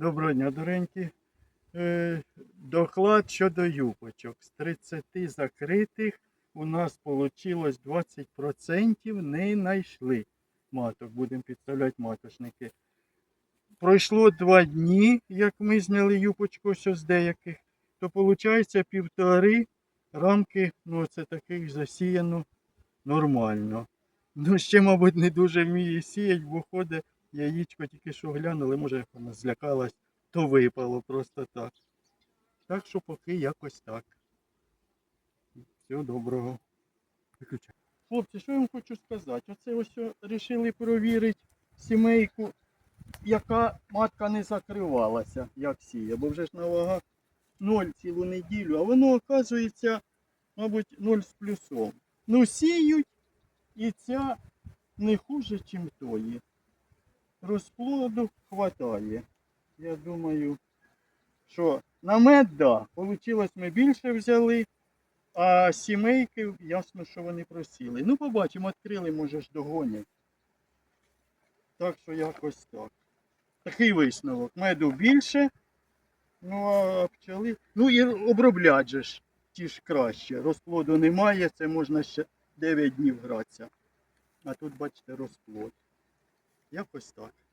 Доброго дня, доренькі. Е, доклад щодо юбочок. З 30 закритих у нас вийшло 20% не знайшли маток. Будемо підставляти маточники. Пройшло два дні, як ми зняли юбочку що з деяких, то виходить півтори рамки, ну це таких засіяно нормально. Ну, ще, мабуть, не дуже вміє сіять, бо ходить яєчко тільки що глянули, може як вона злякалась, то випало просто так. Так що поки якось так. Всього доброго. Виключай. Хлопці, що я вам хочу сказати? Оце ось вирішили провірити сімейку, яка матка не закривалася, як сіє, бо вже ж на вагах 0 цілу неділю, а воно оказується, мабуть, 0 з плюсом. Ну, сіють, і ця не хуже, ніж тої розплоду хватає. Я думаю, що на мед, да, Получилось, ми більше взяли, а сімейки, ясно, що вони просіли. Ну, побачимо, відкрили, може ж догонять. Так що якось так. Такий висновок. Меду більше, ну а пчели. Ну і оброблять ж ті ж краще. Розплоду немає, це можна ще 9 днів гратися. А тут, бачите, розплод. É eu a coisa.